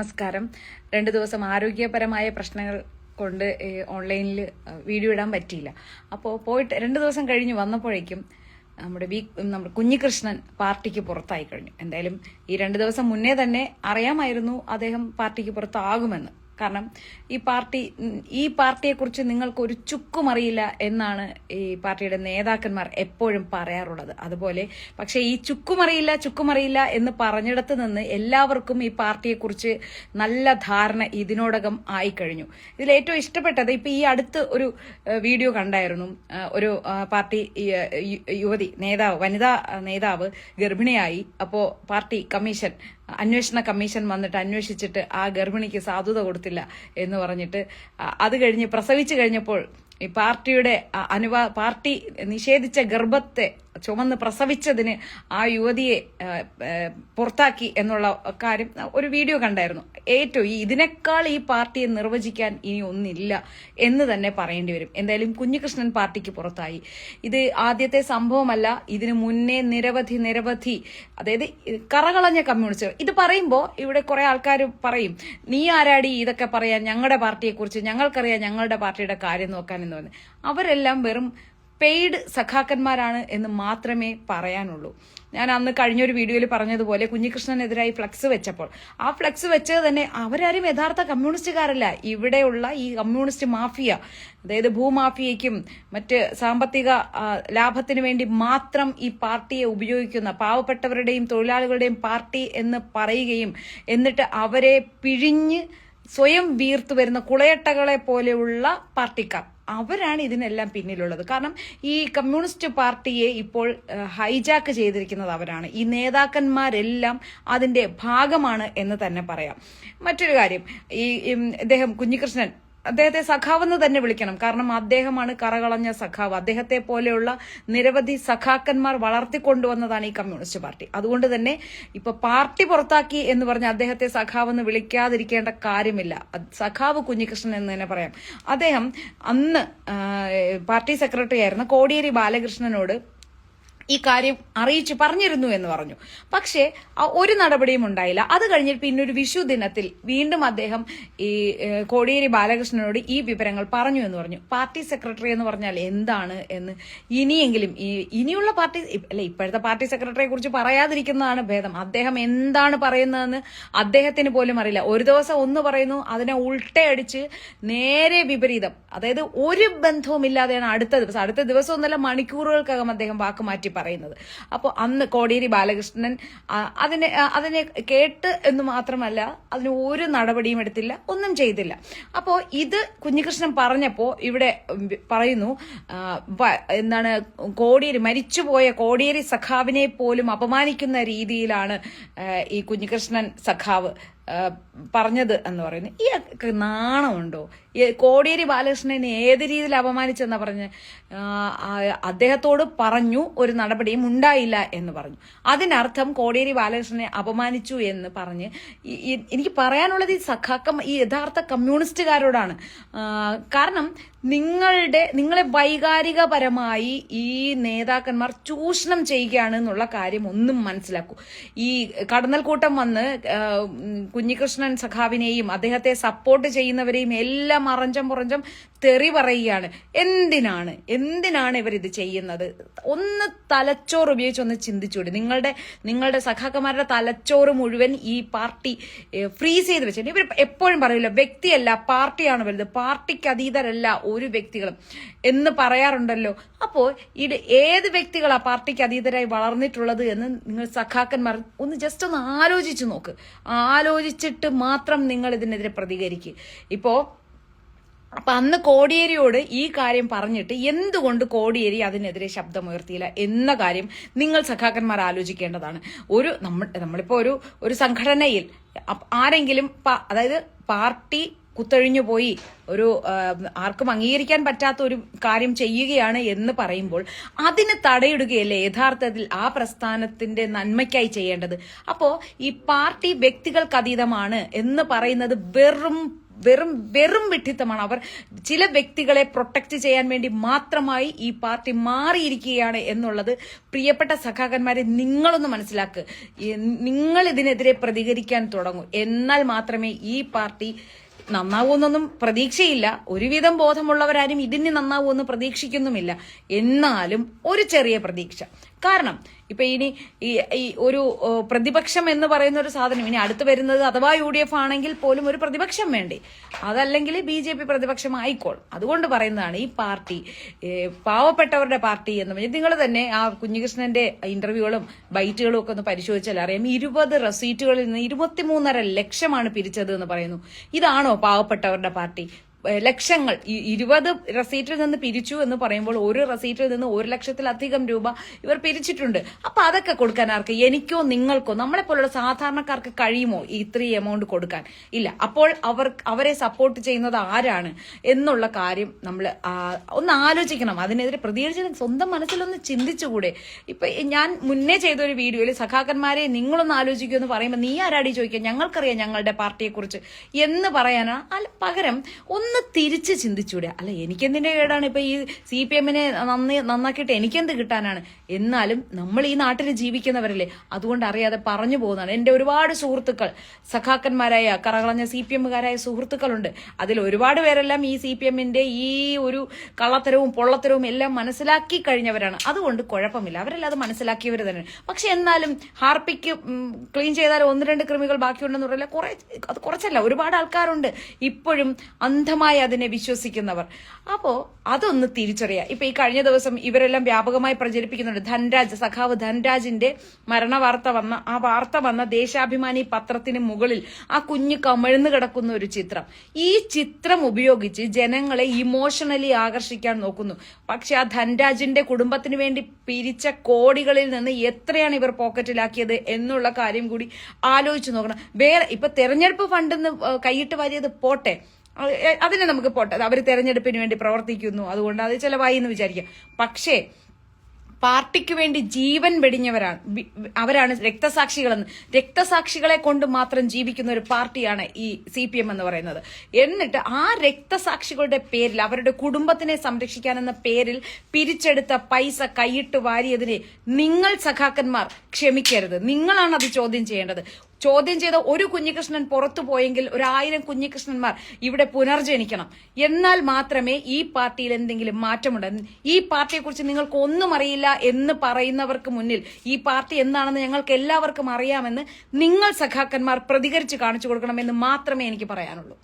നമസ്കാരം. രണ്ട് ദിവസം ആരോഗ്യപരമായ പ്രശ്നങ്ങൾ കൊണ്ട് ഓൺലൈനിൽ വീഡിയോ ഇടാൻ പറ്റിയില്ല. അപ്പോൾ പോയിട്ട് രണ്ട് ദിവസം കഴിഞ്ഞ് വന്നപ്പോഴേക്കും നമ്മുടെ വി നമ്മുടെ കുഞ്ഞികൃഷ്ണൻ പാർട്ടിക്ക് പുറത്തായി കഴിഞ്ഞു. എന്തായാലും ഈ രണ്ട് ദിവസം മുന്നേ തന്നെ അറിയാമായിരുന്നു അദ്ദേഹം പാർട്ടിക്ക് പുറത്താകുമെന്ന്. കാരണം ഈ പാർട്ടി ഈ പാർട്ടിയെക്കുറിച്ച് നിങ്ങൾക്ക് ഒരു ചുക്കും അറിയില്ല എന്നാണ് ഈ പാർട്ടിയുടെ നേതാക്കന്മാർ എപ്പോഴും പറയാറുള്ളത്. അതുപോലെ പക്ഷേ ഈ ചുക്കുമറിയില്ല ചുക്കുമറിയില്ല എന്ന് പറഞ്ഞിടത്ത് നിന്ന് എല്ലാവർക്കും ഈ പാർട്ടിയെക്കുറിച്ച് നല്ല ധാരണ ഇതിനോടകം ആയിക്കഴിഞ്ഞു. ഇതിൽ ഏറ്റവും ഇഷ്ടപ്പെട്ടത് ഇപ്പം ഈ അടുത്ത് ഒരു വീഡിയോ കണ്ടായിരുന്നു. ഒരു പാർട്ടി യുവതി നേതാവ് വനിതാ നേതാവ് ഗർഭിണിയായി. അപ്പോൾ പാർട്ടി കമ്മീഷൻ അന്വേഷണ കമ്മീഷൻ വന്നിട്ട് അന്വേഷിച്ചിട്ട് ആ ഗർഭിണിക്ക് സാധുത കൊടുത്തില്ല എന്ന് പറഞ്ഞിട്ട് അത് കഴിഞ്ഞ് പ്രസവിച്ചു കഴിഞ്ഞപ്പോൾ ഈ പാർട്ടിയുടെ അനുവാ പാർട്ടി നിഷേധിച്ച ഗർഭത്തെ ചുമന്ന് പ്രസവിച്ചതിന് ആ യുവതിയെ പുറത്താക്കി എന്നുള്ള കാര്യം ഒരു വീഡിയോ കണ്ടായിരുന്നു. ഏറ്റവും ഈ ഇതിനേക്കാൾ ഈ പാർട്ടിയെ നിർവചിക്കാൻ ഇനി ഒന്നില്ല എന്ന് തന്നെ പറയേണ്ടി വരും. എന്തായാലും കുഞ്ഞികൃഷ്ണൻ പാർട്ടിക്ക് പുറത്തായി. ഇത് ആദ്യത്തെ സംഭവമല്ല. ഇതിനു മുന്നേ നിരവധി നിരവധി അതായത് കറകളഞ്ഞ കമ്മ്യൂണിസ്റ്റ്. ഇത് പറയുമ്പോൾ ഇവിടെ കുറെ ആൾക്കാർ പറയും നീ ആരാടി ഇതൊക്കെ പറയാൻ? ഞങ്ങളുടെ പാർട്ടിയെക്കുറിച്ച് ഞങ്ങൾക്കറിയാം ഞങ്ങളുടെ പാർട്ടിയുടെ കാര്യം നോക്കാൻ എന്ന് പറഞ്ഞു. അവരെല്ലാം വെറും പെയ്ഡ് സഖാക്കന്മാരാണ് എന്ന് മാത്രമേ പറയാനുള്ളൂ. ഞാൻ അന്ന് കഴിഞ്ഞൊരു വീഡിയോയിൽ പറഞ്ഞതുപോലെ കുഞ്ഞികൃഷ്ണനെതിരായി ഫ്ലക്സ് വെച്ചപ്പോൾ. ആ ഫ്ലക്സ് വെച്ചത് തന്നെ അവരാരും യഥാർത്ഥ കമ്മ്യൂണിസ്റ്റുകാരല്ല. ഇവിടെയുള്ള ഈ കമ്മ്യൂണിസ്റ്റ് മാഫിയ അതായത് ഭൂമാഫിയയ്ക്കും മറ്റ് സാമ്പത്തിക ലാഭത്തിനു വേണ്ടി മാത്രം ഈ പാർട്ടിയെ ഉപയോഗിക്കുന്ന പാവപ്പെട്ടവരുടെയും തൊഴിലാളികളുടെയും പാർട്ടി എന്ന് പറയുകയും എന്നിട്ട് അവരെ പിഴിഞ്ഞ് സ്വയം വീർത്തു വരുന്ന കുളയട്ടകളെ പോലെയുള്ള പാർട്ടിക്കാർ. അവരാണ് ഇതിനെല്ലാം പിന്നിലുള്ളത്. കാരണം ഈ കമ്മ്യൂണിസ്റ്റ് പാർട്ടിയെ ഇപ്പോൾ ഹൈജാക്ക് ചെയ്തിരിക്കുന്നത് അവരാണ്. ഈ നേതാക്കന്മാരെല്ലാം അതിന്റെ ഭാഗമാണ് എന്ന് തന്നെ പറയാം. മറ്റൊരു കാര്യം ഈ ഇദ്ദേഹം കുഞ്ഞികൃഷ്ണൻ അദ്ദേഹത്തെ സഖാവെന്ന് തന്നെ വിളിക്കണം. കാരണം അദ്ദേഹമാണ് കറകളഞ്ഞ സഖാവ്. അദ്ദേഹത്തെ പോലെയുള്ള നിരവധി സഖാക്കന്മാർ വളർത്തിക്കൊണ്ടുവന്നതാണ് ഈ കമ്മ്യൂണിസ്റ്റ് പാർട്ടി. അതുകൊണ്ട് തന്നെ ഇപ്പൊ പാർട്ടി പുറത്താക്കി എന്ന് പറഞ്ഞ അദ്ദേഹത്തെ സഖാവെന്ന് വിളിക്കാതിരിക്കേണ്ട കാര്യമില്ല. സഖാവ് കുഞ്ഞികൃഷ്ണൻ എന്ന് തന്നെ പറയാം. അദ്ദേഹം അന്ന് പാർട്ടി സെക്രട്ടറി ആയിരുന്ന കോടിയേരി ബാലകൃഷ്ണനോട് ഈ കാര്യം അറിയിച്ചു പറഞ്ഞിരുന്നു എന്ന് പറഞ്ഞു. പക്ഷേ ഒരു നടപടിയും ഉണ്ടായില്ല. അത് കഴിഞ്ഞിട്ട് പിന്നെ ഒരു വിഷു ദിനത്തിൽ വീണ്ടും അദ്ദേഹം ഈ കോടിയേരി ബാലകൃഷ്ണനോട് ഈ വിവരങ്ങൾ പറഞ്ഞു എന്ന് പറഞ്ഞു. പാർട്ടി സെക്രട്ടറി എന്ന് പറഞ്ഞാൽ എന്താണ് എന്ന് ഇനിയെങ്കിലും ഈ ഇനിയുള്ള പാർട്ടി അല്ല ഇപ്പോഴത്തെ പാർട്ടി സെക്രട്ടറിയെ കുറിച്ച് പറയാതിരിക്കുന്നതാണ് ഭേദം. അദ്ദേഹം എന്താണ് പറയുന്നതെന്ന് അദ്ദേഹത്തിന് പോലും അറിയില്ല. ഒരു ദിവസം ഒന്ന് പറയുന്നു അതിനെ ഉൾട്ടയടിച്ച് നേരെ വിപരീതം. അതായത് ഒരു ബന്ധവും ഇല്ലാതെയാണ് അടുത്ത ദിവസം. അടുത്ത ദിവസം ഒന്നല്ല മണിക്കൂറുകൾക്കകം അദ്ദേഹം വാക്ക് മാറ്റി പറയുന്നത്. അപ്പോൾ അന്ന് കോടിയേരി ബാലകൃഷ്ണൻ അതിനെ അതിനെ കേട്ട് എന്ന് മാത്രമല്ല അതിന് ഒരു നടപടിയും എടുത്തില്ല ഒന്നും ചെയ്തില്ല. അപ്പോൾ ഇത് കുഞ്ഞികൃഷ്ണൻ പറഞ്ഞപ്പോൾ ഇവിടെ പറയുന്നു എന്താണ് കോടിയേരി മരിച്ചുപോയ കോടിയേരി സഖാവിനെ പോലും അപമാനിക്കുന്ന രീതിയിലാണ് ഈ കുഞ്ഞികൃഷ്ണൻ സഖാവ് പറഞ്ഞത് എന്ന് പറയുന്നത്. ഈ നാണമുണ്ടോ? കോടിയേരി ബാലകൃഷ്ണനെ ഏത് രീതിയിൽ അപമാനിച്ചെന്നാ പറഞ്ഞ് അദ്ദേഹത്തോട് പറഞ്ഞു ഒരു നടപടിയും ഉണ്ടായില്ല എന്ന് പറഞ്ഞു. അതിനർത്ഥം കോടിയേരി ബാലകൃഷ്ണനെ അപമാനിച്ചു എന്ന് പറഞ്ഞ് എനിക്ക് പറയാനുള്ളത് ഈ സഖാക്കം ഈ യഥാർത്ഥ കമ്മ്യൂണിസ്റ്റുകാരോടാണ്. കാരണം നിങ്ങളുടെ നിങ്ങളെ വൈകാരികപരമായി ഈ നേതാക്കന്മാർ ചൂഷണം ചെയ്യുകയാണ് എന്നുള്ള കാര്യം ഒന്നും മനസ്സിലാക്കൂ. ഈ കടന്നൽക്കൂട്ടം വന്ന് കുഞ്ഞികൃഷ്ണൻ സഖാവിനെയും അദ്ദേഹത്തെ സപ്പോർട്ട് ചെയ്യുന്നവരെയും എല്ലാം അറഞ്ചം പുറഞ്ചം തെറി പറയുകയാണ്. എന്തിനാണ്? എന്തിനാണ് ഇവരിത് ചെയ്യുന്നത്? ഒന്ന് തലച്ചോറ് ഉപയോഗിച്ച് ഒന്ന് ചിന്തിച്ചുകൂടി. നിങ്ങളുടെ നിങ്ങളുടെ സഖാക്കന്മാരുടെ തലച്ചോറ് മുഴുവൻ ഈ പാർട്ടി ഫ്രീസ് ചെയ്ത് വെച്ചിട്ടുണ്ട്. ഇവർ എപ്പോഴും പറയില്ല വ്യക്തിയല്ല പാർട്ടിയാണ് വലുത്. പാർട്ടിക്ക് അതീതരല്ല ഒരു വ്യക്തികളും എന്ന് പറയാറുണ്ടല്ലോ. അപ്പോൾ ഇത് ഏത് വ്യക്തികളാണ് പാർട്ടിക്ക് അതീതരായി വളർന്നിട്ടുള്ളത് എന്ന് നിങ്ങൾ സഖാക്കന്മാർ ഒന്ന് ജസ്റ്റ് ഒന്ന് ആലോചിച്ചു നോക്ക്. ആലോചിച്ചിട്ട് മാത്രം നിങ്ങൾ ഇതിനെതിരെ പ്രതികരിക്കുക ഇപ്പോ അപ്പൊ അന്ന് കോടിയേരിയോട് ഈ കാര്യം പറഞ്ഞിട്ട് എന്തുകൊണ്ട് കോടിയേരി അതിനെതിരെ ശബ്ദമുയർത്തിയില്ല എന്ന കാര്യം നിങ്ങൾ സഖാക്കന്മാർ ആലോചിക്കേണ്ടതാണ്. ഒരു നമ്മൾ നമ്മളിപ്പോ ഒരു ഒരു സംഘടനയിൽ ആരെങ്കിലും അതായത് പാർട്ടി കുത്തഴിഞ്ഞു പോയി. ഒരു ആർക്കും അംഗീകരിക്കാൻ പറ്റാത്ത ഒരു കാര്യം ചെയ്യുകയാണ് എന്ന് പറയുമ്പോൾ അതിന് തടയിടുകയല്ലേ യഥാർത്ഥത്തിൽ ആ പ്രസ്ഥാനത്തിന്റെ നന്മയ്ക്കായി ചെയ്യേണ്ടത്? അപ്പോ ഈ പാർട്ടി വ്യക്തികൾക്ക് അതീതമാണ് എന്ന് പറയുന്നത് വെറും വെറും വെറും വിഡ്ഢിത്തമാണ്. അവർ ചില വ്യക്തികളെ പ്രൊട്ടക്ട് ചെയ്യാൻ വേണ്ടി മാത്രമായി ഈ പാർട്ടി മാറിയിരിക്കുകയാണ് എന്നുള്ളത് പ്രിയപ്പെട്ട സഖാക്കന്മാരെ നിങ്ങളൊന്ന് മനസ്സിലാക്കുക നിങ്ങൾ ഇതിനെതിരെ പ്രതികരിക്കാൻ തുടങ്ങും. എന്നാൽ മാത്രമേ ഈ പാർട്ടി നന്നാവൂന്നൊന്നും പ്രതീക്ഷയില്ല. ഒരുവിധം ബോധമുള്ളവരാരും ഇതിന് നന്നാവൂന്ന് പ്രതീക്ഷിക്കുന്നുമില്ല. എന്നാലും ഒരു ചെറിയ പ്രതീക്ഷ. കാരണം ഇപ്പൊ ഇനി ഈ ഒരു പ്രതിപക്ഷം എന്ന് പറയുന്ന ഒരു സാധനം ഇനി അടുത്ത് വരുന്നത് അഥവാ യു ഡി എഫ് ആണെങ്കിൽ പോലും ഒരു പ്രതിപക്ഷം വേണ്ടേ? അതല്ലെങ്കിൽ ബി ജെ പി പ്രതിപക്ഷം ആയിക്കോളും അതുകൊണ്ട് പറയുന്നതാണ് ഈ പാർട്ടി പാവപ്പെട്ടവരുടെ പാർട്ടി എന്ന് പറഞ്ഞാൽ നിങ്ങൾ തന്നെ ആ കുഞ്ഞികൃഷ്ണന്റെ ഇന്റർവ്യൂകളും ബൈറ്റുകളും ഒക്കെ ഒന്ന് പരിശോധിച്ചാൽ അറിയാം. ഇരുപത് റെസീറ്റുകളിൽ നിന്ന് ഇരുപത്തിമൂന്നര ലക്ഷമാണ് പിരിച്ചത് എന്ന് പറയുന്നു. ഇതാണോ പാവപ്പെട്ടവരുടെ പാർട്ടി? ലക്ഷങ്ങൾ. ഇരുപത് റെസീറ്റിൽ നിന്ന് പിരിച്ചു എന്ന് പറയുമ്പോൾ ഒരു റെസീറ്റിൽ നിന്ന് ഒരു ലക്ഷത്തിലധികം രൂപ ഇവർ പിരിച്ചിട്ടുണ്ട്. അപ്പൊ അതൊക്കെ കൊടുക്കാൻ ആർക്ക്? എനിക്കോ നിങ്ങൾക്കോ? നമ്മളെ പോലുള്ള സാധാരണക്കാർക്ക് കഴിയുമോ ഇത്രയും എമൗണ്ട് കൊടുക്കാൻ? ഇല്ല. അപ്പോൾ അവർ അവരെ സപ്പോർട്ട് ചെയ്യുന്നത് ആരാണ് എന്നുള്ള കാര്യം നമ്മൾ ഒന്ന് ആലോചിക്കണം. അതിനെതിരെ പ്രതികരിച്ച് സ്വന്തം മനസ്സിലൊന്ന് ചിന്തിച്ചുകൂടെ. ഇപ്പൊ ഞാൻ മുന്നേ ചെയ്ത ഒരു വീഡിയോയിൽ സഖാക്കന്മാരെ നിങ്ങളൊന്ന് ആലോചിക്കൂ എന്ന് പറയുമ്പോൾ നീ ആരാടി ചോദിക്കുക? ഞങ്ങൾക്കറിയാം ഞങ്ങളുടെ പാർട്ടിയെക്കുറിച്ച്. എന്ന് പറയാനാണ് പകരം ഒന്ന് തിരിച്ച് ചിന്തിച്ചൂടെ. അല്ല എനിക്കെന്തിന്റെ കേടാണ്? ഇപ്പൊ ഈ സി പി എമ്മിനെ നന്ദി നന്നാക്കിയിട്ട് എനിക്കെന്ത് കിട്ടാനാണ്? എന്നാലും നമ്മൾ ഈ നാട്ടിൽ ജീവിക്കുന്നവരല്ലേ അതുകൊണ്ട് അറിയാതെ പറഞ്ഞു പോകുന്നതാണ്. എന്റെ ഒരുപാട് സുഹൃത്തുക്കൾ സഖാക്കന്മാരായ കറകളഞ്ഞ സി പി എമ്മുകാരായ സുഹൃത്തുക്കളുണ്ട്. അതിൽ ഒരുപാട് പേരെല്ലാം ഈ സി പി എമ്മിന്റെ ഈ ഒരു കള്ളത്തരവും പൊള്ളത്തരവും എല്ലാം മനസ്സിലാക്കി കഴിഞ്ഞവരാണ്. അതുകൊണ്ട് കുഴപ്പമില്ല. അവരെല്ലാം അത് മനസ്സിലാക്കിയവർ തന്നെ. പക്ഷെ എന്നാലും ഹാർപ്പിക്ക് ക്ലീൻ ചെയ്താൽ ഒന്ന് രണ്ട് കൃമികൾ ബാക്കിയുണ്ടെന്ന് പറയില്ല കുറെ അത് കുറച്ചല്ല. ഒരുപാട് ആൾക്കാരുണ്ട്. ഇപ്പോഴും അന്ധമായി അതിനെ വിശ്വസിക്കുന്നവർ. അപ്പോ അതൊന്ന് തിരിച്ചറിയാം. ഇപ്പൊ ഈ കഴിഞ്ഞ ദിവസം ഇവരെല്ലാം വ്യാപകമായി പ്രചരിപ്പിക്കുന്നുണ്ട്. ധൻരാജ് സഖാവ് ധൻരാജിന്റെ മരണ വാർത്ത വന്ന ആ വാർത്ത വന്ന ദേശാഭിമാനി പത്രത്തിന് മുകളിൽ ആ കുഞ്ഞ് കമിഴ്ന്നു കിടക്കുന്ന ഒരു ചിത്രം. ഈ ചിത്രം ഉപയോഗിച്ച് ജനങ്ങളെ ഇമോഷണലി ആകർഷിക്കാൻ നോക്കുന്നു. പക്ഷെ ആ ധൻരാജിന്റെ കുടുംബത്തിന് വേണ്ടി പിരിച്ച കോടികളിൽ നിന്ന് എത്രയാണ് ഇവർ പോക്കറ്റിലാക്കിയത് എന്നുള്ള കാര്യം കൂടി ആലോചിച്ച് നോക്കണം. വേറെ ഇപ്പൊ തെരഞ്ഞെടുപ്പ് ഫണ്ടിന്ന് കൈയിട്ട് വാരിയത് പോട്ടെ. അതിനെ നമുക്ക് പോട്ടെ അവർ തെരഞ്ഞെടുപ്പിന് വേണ്ടി പ്രവർത്തിക്കുന്നു. അതുകൊണ്ട് അത് ചിലവായി എന്ന് വിചാരിക്കാം. പക്ഷേ പാർട്ടിക്ക് വേണ്ടി ജീവൻ വെടിഞ്ഞവരാണ് അവരാണ് രക്തസാക്ഷികളെന്ന്. രക്തസാക്ഷികളെ കൊണ്ട് മാത്രം ജീവിക്കുന്ന ഒരു പാർട്ടിയാണ് ഈ സി പി എം എന്ന് പറയുന്നത്. എന്നിട്ട് ആ രക്തസാക്ഷികളുടെ പേരിൽ അവരുടെ കുടുംബത്തിനെ സംരക്ഷിക്കാനെന്ന പേരിൽ പിരിച്ചെടുത്ത പൈസ കൈയിട്ട് വാരിയതിനെ നിങ്ങൾ സഖാക്കന്മാർ ക്ഷമിക്കരുത്. നിങ്ങളാണ് അത് ചോദ്യം ചെയ്യേണ്ടത്. ചോദ്യം ചെയ്ത ഒരു കുഞ്ഞികൃഷ്ണൻ പുറത്തു പോയെങ്കിൽ ഒരു ആയിരം കുഞ്ഞികൃഷ്ണന്മാർ ഇവിടെ പുനർജനിക്കണം. എന്നാൽ മാത്രമേ ഈ പാർട്ടിയിൽ എന്തെങ്കിലും മാറ്റമുണ്ട്. ഈ പാർട്ടിയെക്കുറിച്ച് നിങ്ങൾക്ക് ഒന്നും അറിയില്ല എന്ന് പറയുന്നവർക്ക് മുന്നിൽ ഈ പാർട്ടി എന്താണെന്ന് ഞങ്ങൾക്ക് എല്ലാവർക്കും അറിയാമെന്ന് നിങ്ങൾ സഖാക്കന്മാർ പ്രതികരിച്ച് കാണിച്ചു കൊടുക്കണമെന്ന് മാത്രമേ എനിക്ക് പറയാനുള്ളൂ.